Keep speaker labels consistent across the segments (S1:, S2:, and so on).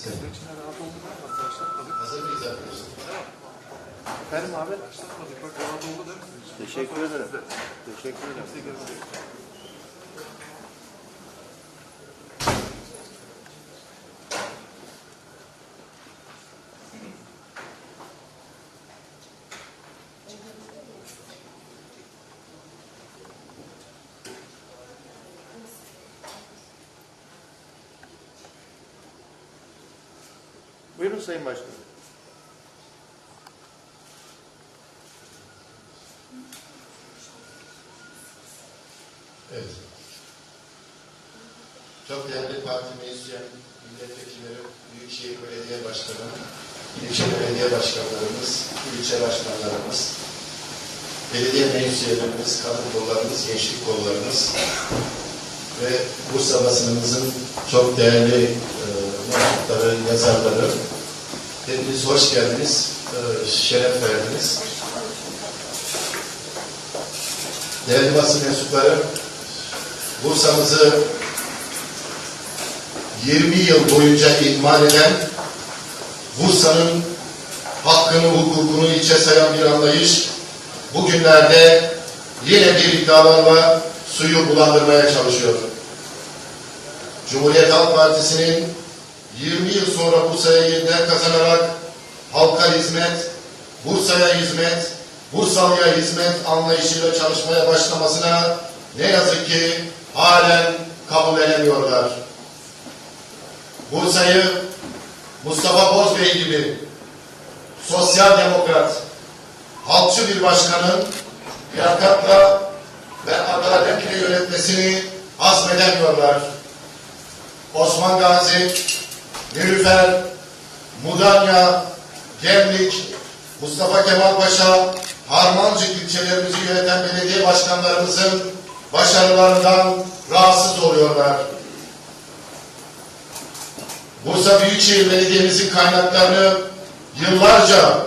S1: Sizin içine rahat oldular mı? Başlatmadık. Hazır mıyız arkadaşlar? Tamam. Ferim abi
S2: başlatmadık. Bak rahat oldu değil mi?
S1: Teşekkür ederim. Teşekkür ederim. Buyurun Sayın Başkanım.
S3: Evet. Çok değerli parti meclisyen, milletvekilleri, Büyükşehir Belediye Başkanı, ilçe belediye başkanlarımız, ilçe başkanlarımız, belediye meclis üyelerimiz, kadın kollarımız, gençlik kollarımız ve Bursa basınımızın çok değerli e, yazarları, hepiniz hoş geldiniz, e, şeref verdiniz. Değerli basın mensupları, Bursa'mızı 20 yıl boyunca ihmal eden, Bursa'nın hakkını, hukukunu içe sayan bir anlayış, bugünlerde yine bir iddialarla suyu bulandırmaya çalışıyor. Cumhuriyet Halk Partisi'nin 20 yıl sonra Bursa'ya yeniden kazanarak halka hizmet, Bursa'ya hizmet, Bursalı'ya hizmet anlayışıyla çalışmaya başlamasına ne yazık ki halen kabul edemiyorlar. Bursa'yı Mustafa Bozbey gibi sosyal demokrat, halkçı bir başkanın liyakatla ve adaletle yönetmesini hazmedemiyorlar. Osman Gazi, Nilüfer, Mudanya, Gemlik, Mustafa Kemal Paşa, Harmancık ilçelerimizi yöneten belediye başkanlarımızın başarılarından rahatsız oluyorlar. Bursa Büyükşehir Belediye'mizin kaynaklarını yıllarca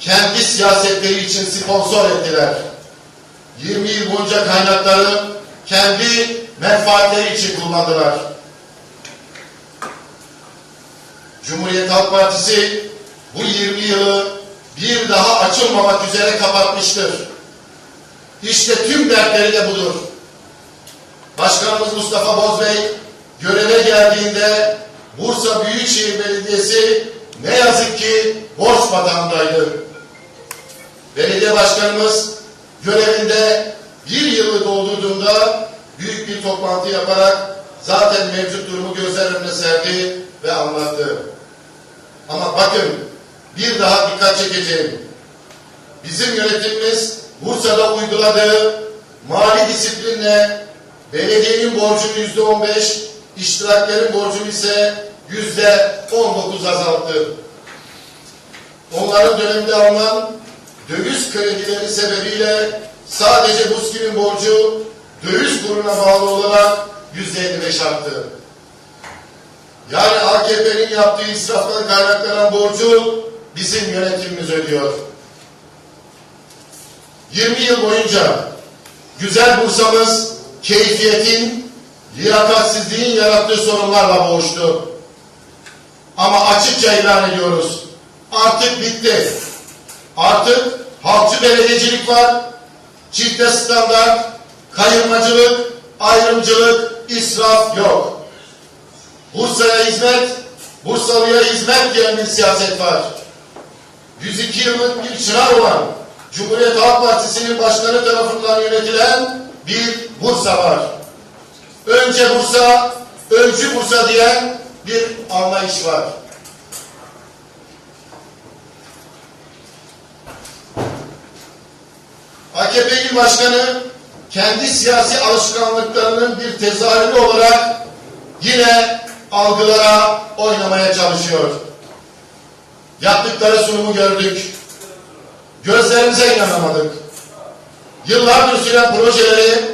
S3: kendi siyasetleri için sponsor ettiler. 20 yıl boyunca kaynakları kendi menfaatleri için kullandılar. Cumhuriyet Halk Partisi bu 20 yılı bir daha açılmamak üzere kapatmıştır. İşte tüm dertleri de budur. Başkanımız Mustafa Bozbey göreve geldiğinde Bursa Büyükşehir Belediyesi ne yazık ki borç batağındaydı. Belediye başkanımız görevinde bir yılı doldurduğunda büyük bir toplantı yaparak zaten mevcut durumu gözler önüne serdi ve anlattı. Ama bakın bir daha dikkat çekeceğim. Bizim yönetimimiz Bursa'da uyguladığı mali disiplinle belediyenin borcunu yüzde on beş, iştiraklerin borcunu ise yüzde on dokuz azalttı. Onların döneminde alınan döviz kredileri sebebiyle sadece BUSKİ'nin borcu döviz kuruna bağlı olarak yüzde elli beş arttı. Yani AKP'nin yaptığı israftan kaynaklanan borcu bizim yönetimimiz ödüyor. 20 yıl boyunca güzel Bursa'mız keyfiyetin, liyakatsizliğin yarattığı sorunlarla boğuştu. Ama açıkça ilan ediyoruz. Artık bitti. Artık halkçı belediyecilik var. Çifte standart, kayırmacılık, ayrımcılık, israf yok. Bursa'ya hizmet, Bursalı'ya hizmet diyen bir siyaset var. 102 yıllık bir çınar olan Cumhuriyet Halk Partisi'nin başkanı tarafından yönetilen bir Bursa var. Önce Bursa, öncü Bursa diyen bir anlayış var. AKP İl Başkanı kendi siyasi alışkanlıklarının bir tezahürü olarak yine algılara oynamaya çalışıyor. Yaptıkları sunumu gördük. Gözlerimize inanamadık. Yıllardır süren projeleri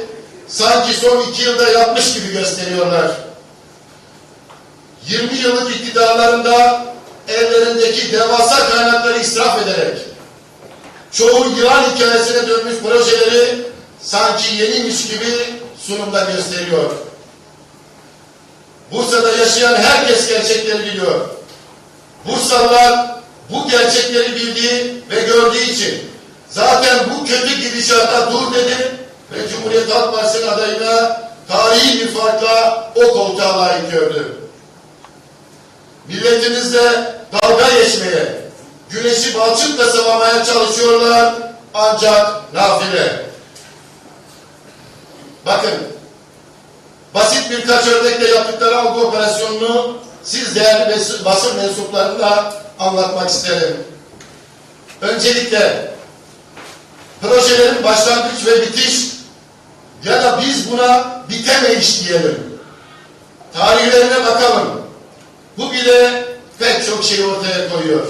S3: sanki son iki yılda yapmış gibi gösteriyorlar. 20 yıllık iktidarlarında ellerindeki devasa kaynakları israf ederek çoğu yılan hikayesine dönmüş projeleri sanki yeniymiş gibi sunumda gösteriyor. Bursa'da yaşayan herkes gerçekleri biliyor. Bursalılar bu gerçekleri bildiği ve gördüğü için zaten bu kötü gidişata dur dedi ve Cumhuriyet Halk Partisi'nin adayına tarihi bir farkla o koltuğa layık gördü. Milletimizle dalga geçmeye, güneşi balçıkla savamaya çalışıyorlar ancak nafile. Bakın, basit birkaç örnekle yaptıkları algı operasyonunu siz değerli basın mensuplarına anlatmak isterim. Öncelikle projelerin başlangıç ve bitiş ya da biz buna bitemeyiş diyelim. Tarihlerine bakalım. Bu bile pek çok şey ortaya koyuyor.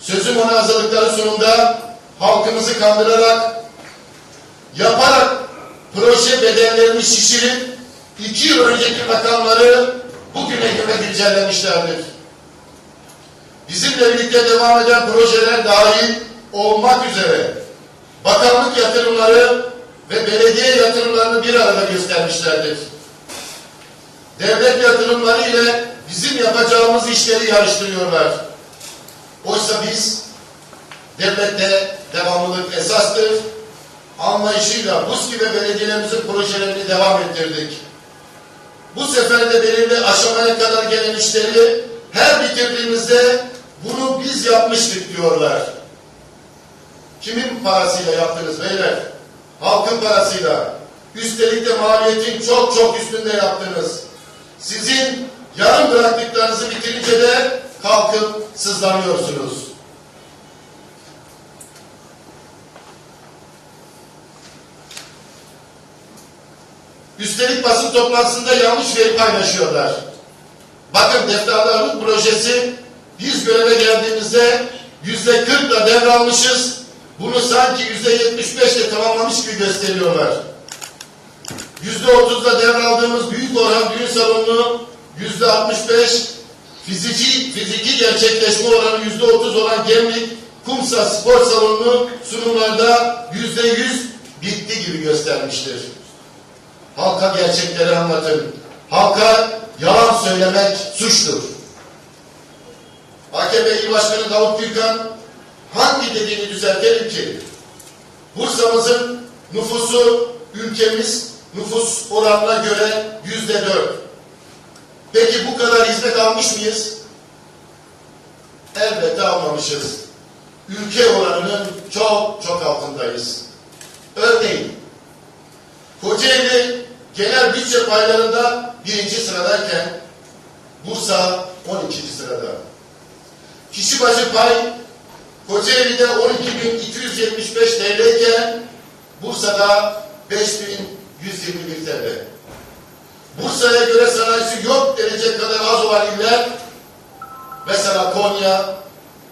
S3: Sözüm ona hazırlıkları sunumda halkımızı kandırarak, yaparak proje bedellerini şişirip iki yıl önceki rakamları bugüne göre güncellemişlerdir. Bizimle birlikte devam eden projeler dahil olmak üzere bakanlık yatırımları ve belediye yatırımlarını bir arada göstermişlerdir. Devlet yatırımları ile bizim yapacağımız işleri yarıştırıyorlar. Oysa biz devlette devamlılık esastır. Anlayışıyla buz gibi belediyelerimizin projelerini devam ettirdik. Bu sefer de belirli aşamaya kadar gelen işleri her bitirdiğimizde bunu biz yapmıştık diyorlar. Kimin parasıyla yaptınız beyler? Halkın parasıyla. Üstelik de maliyetin çok çok üstünde yaptınız. Sizin yarım bıraktıklarınızı bitirince de kalkıp sızlanıyorsunuz. Üstelik basın toplantısında yanlış veri paylaşıyorlar. Bakın Defterdarlık projesi biz göreve geldiğimizde yüzde kırkla devralmışız. Bunu sanki yüzde yetmiş beşle tamamlamış gibi gösteriyorlar. Yüzde otuzda devraldığımız büyük Orhan Düğün Salonu'nu yüzde altmış beş, fiziki, fiziki gerçekleşme oranı yüzde otuz olan Gemlik Kumsa Spor Salonu'nu sunumlarda yüzde yüz bitti gibi göstermiştir. Halka gerçekleri anlatın. Halka yalan söylemek suçtur. AKP İl Başkanı Davut Gülkan hangi dediğini düzeltelim ki Bursa'mızın nüfusu ülkemiz nüfus oranına göre yüzde dört. Peki bu kadar hizmet almış mıyız? Elbette almamışız. Ülke oranının çok çok altındayız. Örneğin Kocaeli genel bütçe paylarında birinci sıradayken Bursa 12. sırada. Kişi başı pay Kocaeli'de 12.275 TL iken Bursa'da 5.121 TL. Bursa'ya göre sanayisi yok denecek kadar az olan iller mesela Konya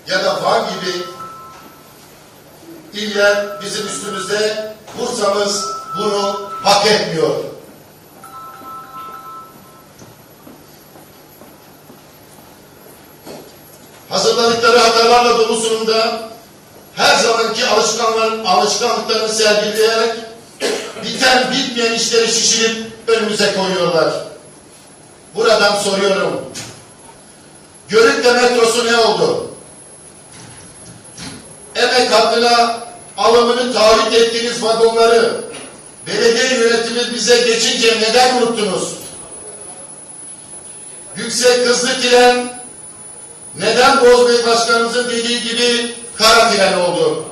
S3: ya da Van gibi iller bizim üstümüzde Bursa'mız bunu hak etmiyor. Sunumda her zamanki alışkanlıkların, alışkanlıklarını sergileyerek biten bitmeyen işleri şişirip önümüze koyuyorlar. Buradan soruyorum. Görükle metrosu ne oldu? Emek hakkına alımını taahhüt ettiğiniz vagonları belediye yönetimi bize geçince neden unuttunuz? Yüksek hızlı tren neden Bozbey Başkanımızın dediği gibi kara oldu?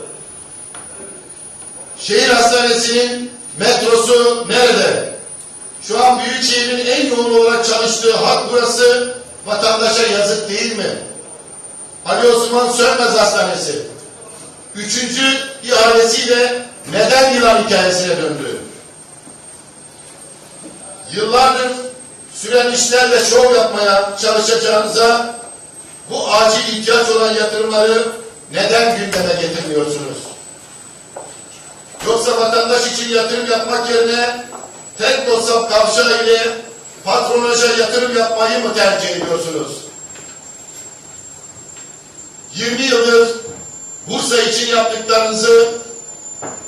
S3: Şehir hastanesinin metrosu nerede? Şu an Büyükşehir'in en yoğun olarak çalıştığı hat burası vatandaşa yazık değil mi? Ali Osman Sönmez Hastanesi. Üçüncü ihalesiyle neden yılan hikayesine döndü? Yıllardır süren işlerle şov yapmaya çalışacağınıza bu acil ihtiyaç olan yatırımları neden gündeme getirmiyorsunuz? Yoksa vatandaş için yatırım yapmak yerine tek dosap kavşağı ile patronaja yatırım yapmayı mı tercih ediyorsunuz? 20 yıldır Bursa için yaptıklarınızı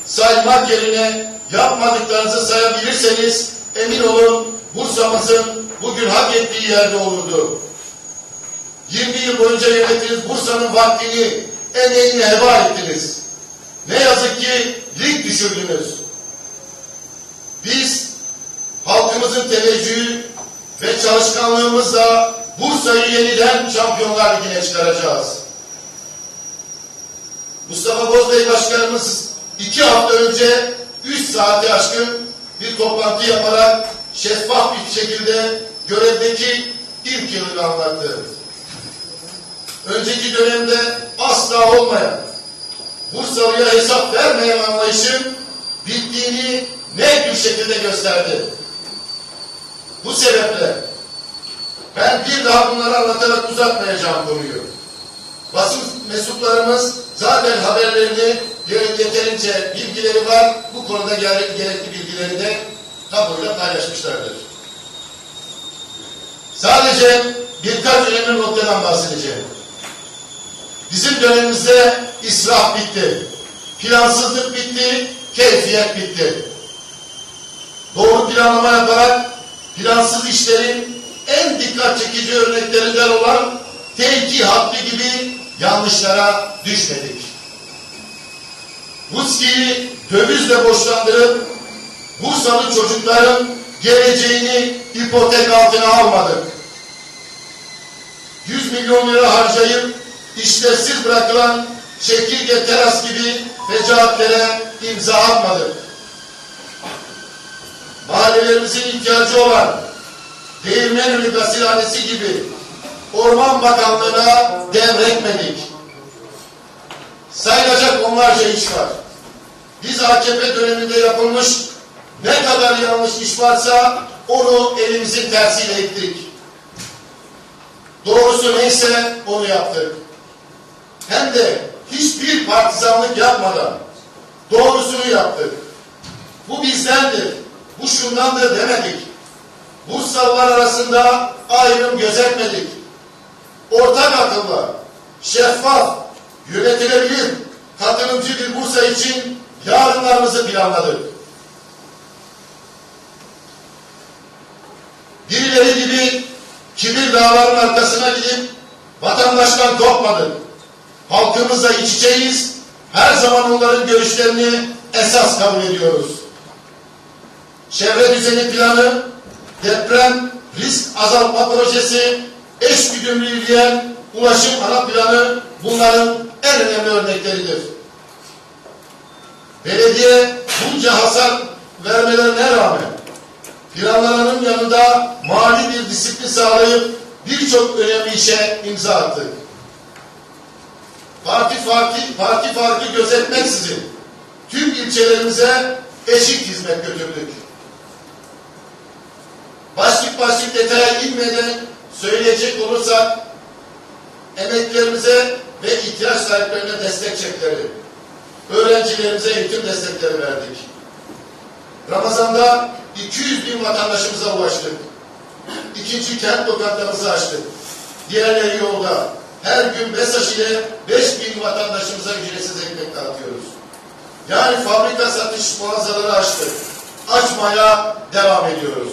S3: saymak yerine yapmadıklarınızı sayabilirseniz emin olun Bursa'mızın bugün hak ettiği yerde olurdu. 20 yıl boyunca yönettiniz. Bursa'nın vaktini, emeğini heba ettiniz. Ne yazık ki lig düşürdünüz. Biz halkımızın teveccühü ve çalışkanlığımızla Bursa'yı yeniden Şampiyonlar Ligi'ne çıkaracağız. Mustafa Bozbey Başkanımız iki hafta önce 3 saati aşkın bir toplantı yaparak şeffaf bir şekilde görevdeki ilk yılını anlattı. Önceki dönemde asla olmayan, Bursalı'ya hesap vermeyen anlayışın bittiğini net bir şekilde gösterdi. Bu sebeple ben bir daha bunları anlatarak uzatmayacağım konuyu. Basın mensuplarımız zaten haberlerini yeterince bilgileri var. Bu konuda gerekli bilgileri de kamuoyuyla paylaşmışlardır. Sadece birkaç önemli noktadan bahsedeceğim. Bizim dönemimizde israf bitti. Plansızlık bitti, keyfiyet bitti. Doğru planlama yaparak plansız işlerin en dikkat çekici örneklerinden olan tevki hattı gibi yanlışlara düşmedik. Ruski'yi dövizle borçlandırıp Bursalı çocukların geleceğini ipotek altına almadık. 100 milyon lira harcayıp işlevsiz bırakılan çekirge teras gibi fecaatlere imza atmadık. Mahallelerimizin ihtiyacı olan Değirmenli Gasilhanesi gibi Orman Bakanlığı'na devretmedik. Sayılacak onlarca iş var. Biz AKP döneminde yapılmış ne kadar yanlış iş varsa onu elimizin tersiyle ettik. Doğrusu neyse onu yaptık. Hem de hiçbir partizanlık yapmadan doğrusunu yaptık. Bu bizdendir, bu şundandır demedik. Bursalılar arasında ayrım gözetmedik. Ortak akılla, şeffaf, yönetilebilir, katılımcı bir Bursa için yarınlarımızı planladık. Birileri gibi kibir dağların arkasına gidip vatandaştan kopmadık. Halkımızla iç içeyiz. Her zaman onların görüşlerini esas kabul ediyoruz. Çevre düzeni planı, deprem risk azaltma projesi, eş güdümlü yürüyen ulaşım ana planı bunların en önemli örnekleridir. Belediye bunca hasar vermelerine rağmen planlamanın yanında mali bir disiplin sağlayıp birçok önemli işe imza attık. Parti farkı, parti farkı gözetmeksizin tüm ilçelerimize eşit hizmet götürdük. Başlık başlık detaya inmeden söyleyecek olursak emeklerimize ve ihtiyaç sahiplerine destek çekleri, öğrencilerimize eğitim destekleri verdik. Ramazan'da 200 bin vatandaşımıza ulaştık. İkinci kent lokantamızı açtık. Diğerleri yolda. Her gün mesaj ile 5 bin vatandaşımıza ücretsiz ekmek dağıtıyoruz. Yani fabrika satış mağazaları açtık. Açmaya devam ediyoruz.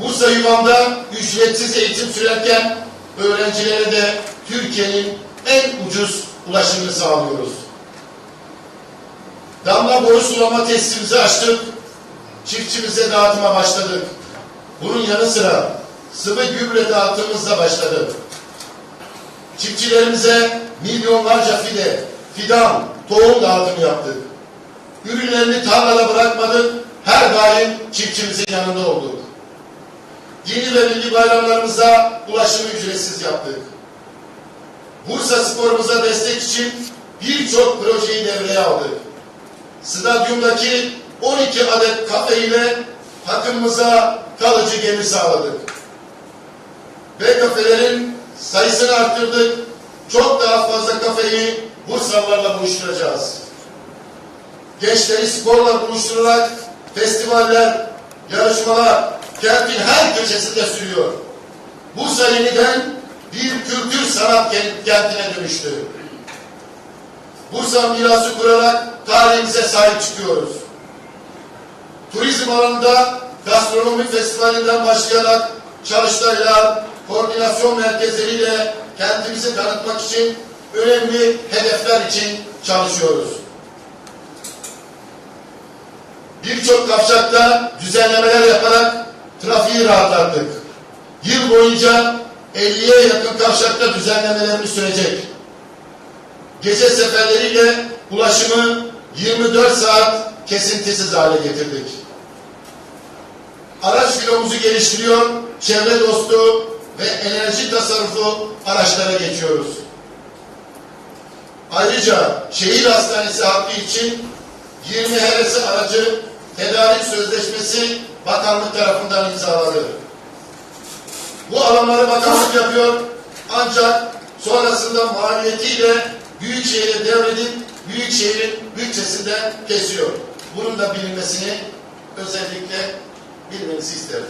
S3: Bursa Yuvam'da ücretsiz eğitim sürerken öğrencilere de Türkiye'nin en ucuz ulaşımını sağlıyoruz. Damla boru sulama testimizi açtık. Çiftçimize dağıtıma başladık. Bunun yanı sıra sıvı gübre dağıtımımızla başladık. Çiftçilerimize milyonlarca fide, fidan, tohum dağıtımı yaptık. Ürünlerini tarlada bırakmadık. Her daim çiftçimizin yanında olduk. Dini ve milli bayramlarımıza ulaşımı ücretsiz yaptık. Bursa sporumuza destek için birçok projeyi devreye aldık. Stadyumdaki 12 adet kafe ile takımımıza kalıcı gemi sağladık. Ve kafelerin sayısını arttırdık. Çok daha fazla kafeyi Bursalılarla buluşturacağız. Gençleri sporla buluşturarak festivaller, yarışmalar kentin her köşesinde sürüyor. Bursa yeniden bir kültür sanat kentine dönüştü. Bursa mirası kurarak tarihimize sahip çıkıyoruz. Turizm alanında gastronomi festivalinden başlayarak çalıştaylar, koordinasyon merkezleriyle kentimizi tanıtmak için önemli hedefler için çalışıyoruz. Birçok kavşakta düzenlemeler yaparak trafiği rahatlattık. Yıl boyunca 50'ye yakın kavşakta düzenlemelerimiz sürecek. Gece seferleriyle ulaşımı 24 saat kesintisiz hale getirdik. Araç filomuzu geliştiriyor, çevre dostu ve enerji tasarrufu araçlara geçiyoruz. Ayrıca şehir hastanesi hakkı için 20 HRS aracı tedarik sözleşmesi bakanlık tarafından imzaladı. Bu alanları bakanlık yapıyor ancak sonrasında maliyetiyle Büyükşehir'e devredip Büyükşehir'in bütçesinden kesiyor. Bunun da bilinmesini özellikle bilmenizi isterim.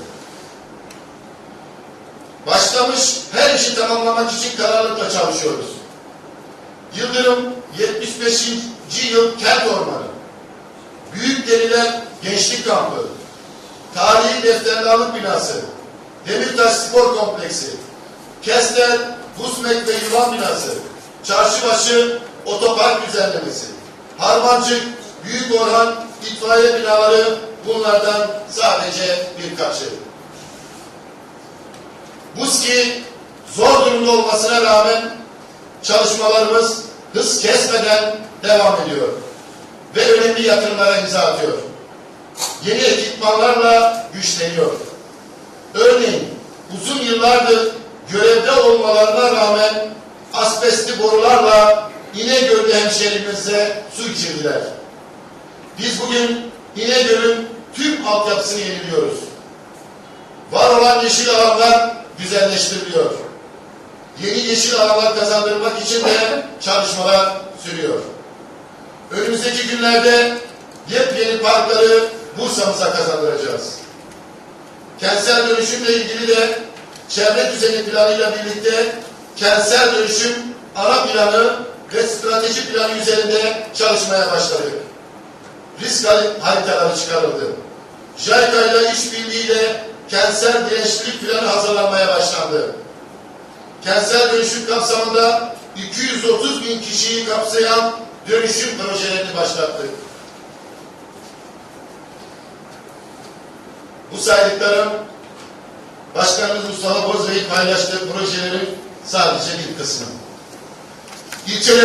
S3: Başlamış her işi tamamlamak için kararlılıkla çalışıyoruz. Yıldırım 75. yıl kent ormanı. Büyük Deriler Gençlik Kampı. Tarihi Defterli Binası. Demirtaş Spor Kompleksi. Kestel, Busmek ve Yuvan Binası. Çarşıbaşı Otopark düzenlemesi. Harmancık, Büyük Orhan, itfaiye binaları bunlardan sadece birkaçı. Buski zor durumda olmasına rağmen çalışmalarımız hız kesmeden devam ediyor ve önemli yatırımlara imza atıyor. Yeni ekipmanlarla güçleniyor. Örneğin uzun yıllardır görevde olmalarına rağmen asbestli borularla İnegöl'de hemşehrimize su içirdiler. Biz bugün İnegöl'ün tüm altyapısını yeniliyoruz. Var olan yeşil alanlar güzelleştiriliyor. Yeni yeşil alanlar kazandırmak için de çalışmalar sürüyor. Önümüzdeki günlerde yepyeni parkları Bursa'mıza kazandıracağız. Kentsel dönüşümle ilgili de çevre düzeni planıyla birlikte kentsel dönüşüm ana planı ve strateji planı üzerinde çalışmaya başladık. Risk haritaları çıkarıldı. JICA ile işbirliğiyle kentsel dirençlilik planı hazırlanmaya başlandı. Kentsel dönüşüm kapsamında 230 bin kişiyi kapsayan dönüşüm projelerini başlattık. Bu saydıklarım Başkanımız Mustafa Bozbey'in paylaştığı projelerin sadece bir kısmı. İlçeler